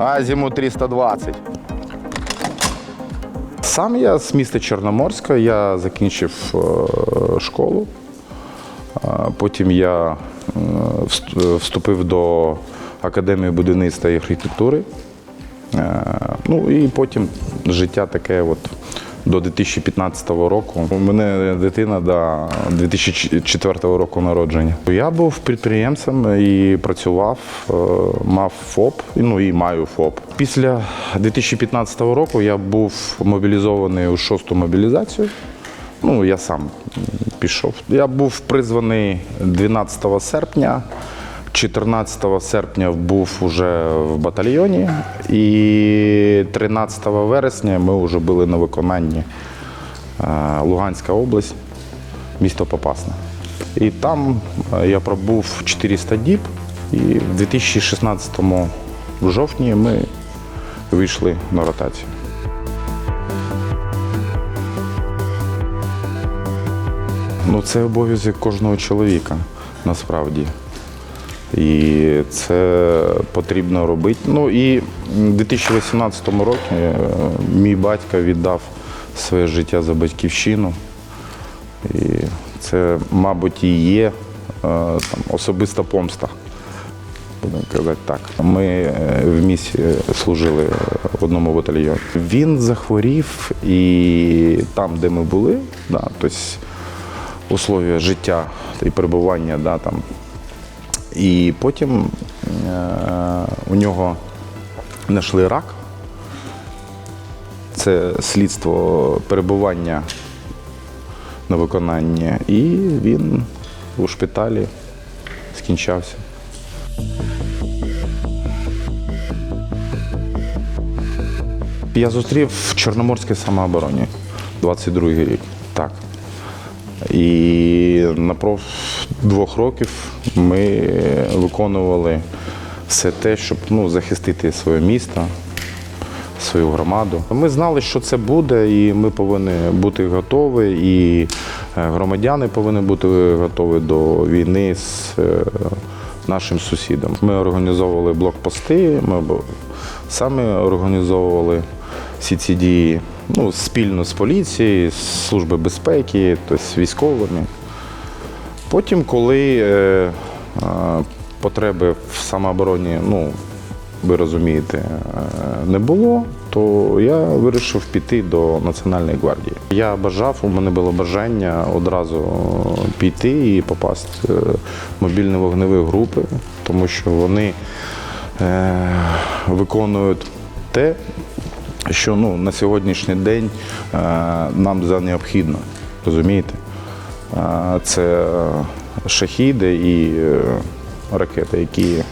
Азіму 320. Сам я з міста Чорноморська, я закінчив е, школу. Потім я е, вступив до Академії будівництва і архітектури. Е, Ну і потім життя таке от до 2015 року. У мене дитина до 2004 року народження. Я був підприємцем і працював, е, мав ФОП, ну і маю ФОП. Після 2015 року я був мобілізований у шосту мобілізацію. Ну, я сам пішов. Я був призваний 12 серпня. 14 серпня був уже в батальйоні, і 13 вересня ми вже були на виконанні е, Луганська область, місто Попасне. І там е, я пробув 400 діб, і в 2016 в жовтні ми вийшли на ротацію. Ну, це обов'язок кожного чоловіка насправді. І це потрібно робити. Ну і в 2018 році е, мій батько віддав своє життя за батьківщину. І це, мабуть, і є е, там, особиста помста. Будемо казати так. Ми е, в місті служили в одному батальйоні. Він захворів, і там, де ми були, да, тобто условия життя і перебування, да, там, і потім е, у нього знайшли рак. Це слідство перебування на виконанні. І він у шпиталі скінчався. Я зустрів в Чорноморській самообороні 22-й рік. Так. І напров двох років ми виконували все те, щоб ну, захистити своє місто, свою громаду. Ми знали, що це буде, і ми повинні бути готові, і е, громадяни повинні бути готові до війни з е, нашим сусідом. Ми організовували блокпости, ми самі організовували всі ці дії ну, спільно з поліцією, з Служби безпеки, тобто з військовими. Потім, коли е, е, потреби в самообороні, ну, ви розумієте, е, не було, то я вирішив піти до Національної гвардії. Я бажав, у мене було бажання одразу піти і попасти в мобільні вогневі групи, тому що вони е, виконують те, що ну, на сьогоднішній день е, нам за необхідно. Розумієте? Е, Це шахіди і е, ракети, які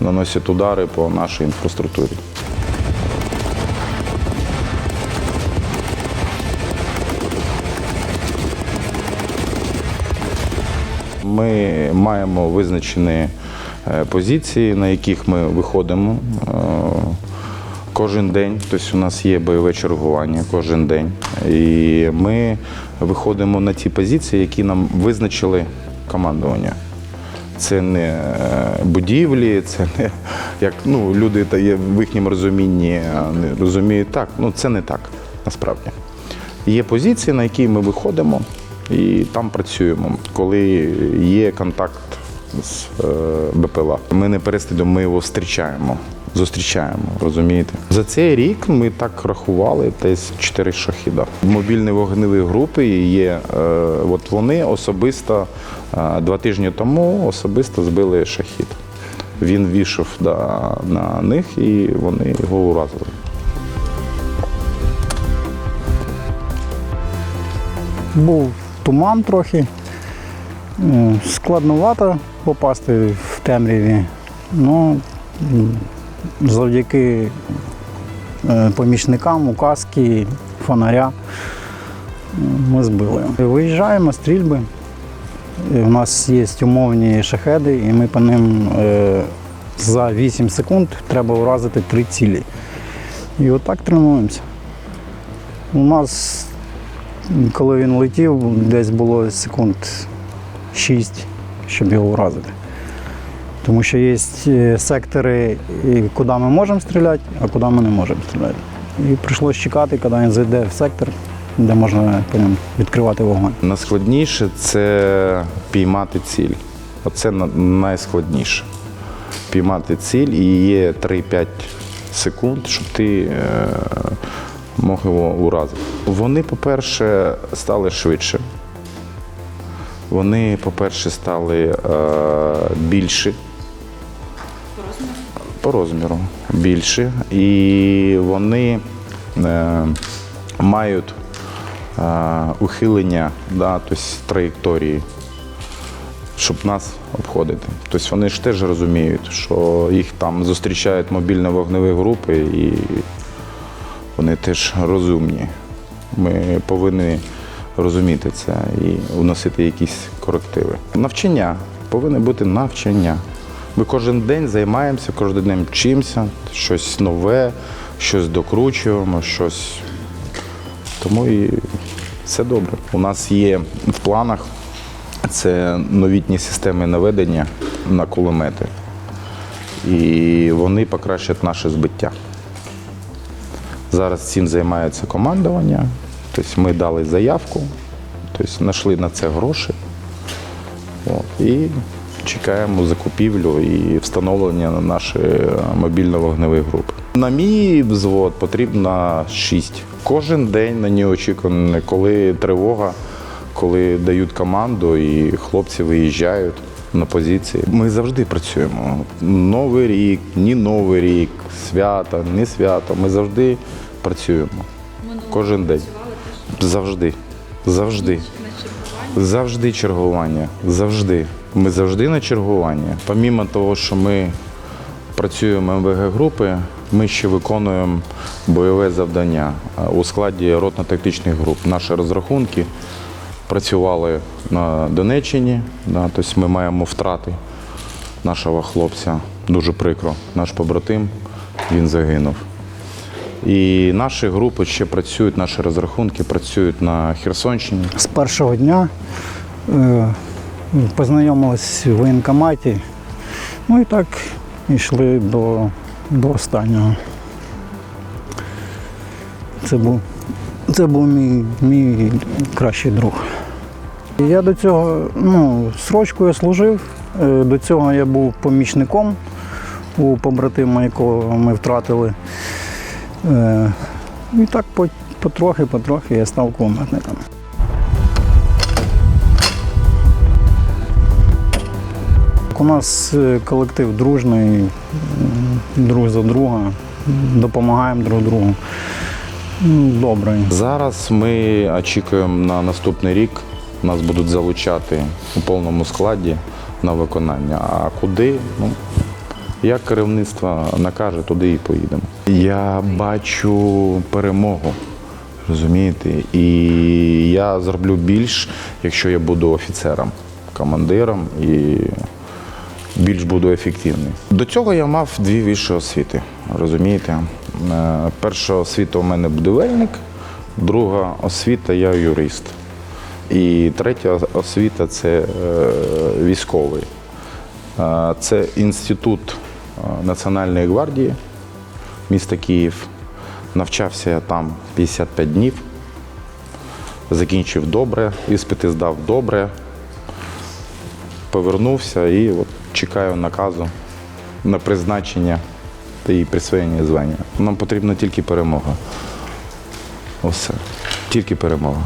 наносять удари по нашій інфраструктурі. Ми маємо визначені е, позиції, на яких ми виходимо е, кожен день. Тобто у нас є бойове чергування кожен день. І ми виходимо на ті позиції, які нам визначили командування. Це не е, будівлі, це не як ну, люди та є в їхньому розумінні розуміють так. Ну це не так насправді. Є позиції, на які ми виходимо і там працюємо, коли є контакт з е, БПЛА. Ми не перестаємо, ми його зустрічаємо. Зустрічаємо, розумієте? За цей рік ми так рахували десь 4 шахіда. Мобільні вогневі групи є. Е, от вони особисто е, два тижні тому особисто збили шахід. Він війшов да, на них і вони його уразили. Був туман трохи. Складновато попасти в темряві. Ну, м, завдяки е, помічникам, указки, фонаря ми збили. Виїжджаємо, стрільби. У нас є умовні шахеди, і ми по ним е, за 8 секунд треба уразити три цілі. І отак тренуємося. У нас коли він летів, десь було секунд 6, щоб його вразити. Тому що є е, сектори, куди ми можемо стріляти, а куди ми не можемо стріляти. І прийшлося чекати, коли він зайде в сектор, де можна по ньому відкривати вогонь. Найскладніше це піймати ціль. Оце найскладніше. Піймати ціль і є 3-5 секунд, щоб ти е, мог його уразити. Вони, по-перше, стали швидше. Вони, по-перше, стали е, більші. По розміру більші. І вони е, мають е, ухилення да, тобто траєкторії, щоб нас обходити. Тобто вони ж теж розуміють, що їх там зустрічають мобільно-вогневі групи і вони теж розумні. Ми повинні розуміти це і вносити якісь корективи. Навчання повинно бути навчання. Ми кожен день займаємося, кожен день вчимося, щось нове, щось докручуємо, щось. Тому і все добре. У нас є в планах це новітні системи наведення на кулемети. І вони покращать наше збиття. Зараз цим займається командування. Тобто ми дали заявку, тобто знайшли на це гроші. От, і чекаємо закупівлю і встановлення на наші мобільно-вогневі групи. На мій взвод потрібно 6. Кожен день на неочікуване, коли тривога, коли дають команду і хлопці виїжджають на позиції. Ми завжди працюємо. Новий рік, ні новий рік, свято, не свято. Ми завжди працюємо. Кожен день. Завжди. Завжди. Завжди чергування. Завжди. Ми завжди на чергуванні. Помімо того, що ми працюємо МВГ групи, ми ще виконуємо бойове завдання у складі ротно-тактичних груп. Наші розрахунки працювали на Донеччині. Да, тобто ми маємо втрати нашого хлопця. Дуже прикро. Наш побратим він загинув. І наші групи ще працюють, наші розрахунки працюють на Херсонщині. З першого дня е, познайомились в воєнкоматі. Ну і так йшли до, до останнього. Це був, це був мій, мій кращий друг. Я до цього, ну, срочку я служив, е, до цього я був помічником у побратима, якого ми втратили. Е, І так потрохи, потрохи я став кулеметником. У нас е, колектив дружний, друг за друга, допомагаємо друг другу. Добре. Зараз ми очікуємо на наступний рік. Нас будуть залучати у повному складі на виконання. А куди? Ну, як керівництво накаже, туди і поїдемо. Я бачу перемогу, розумієте? І я зроблю більш, якщо я буду офіцером, командиром і більш буду ефективний. До цього я мав дві вищі освіти. Розумієте? Е, Перша освіта у мене будівельник, друга освіта я юрист. І третя освіта це е, військовий. Е, Це інститут Національної гвардії міста Київ. Навчався я там 55 днів. Закінчив добре, іспити здав добре повернувся і от чекаю наказу на призначення та її присвоєння звання. Нам потрібна тільки перемога. Усе. Тільки перемога.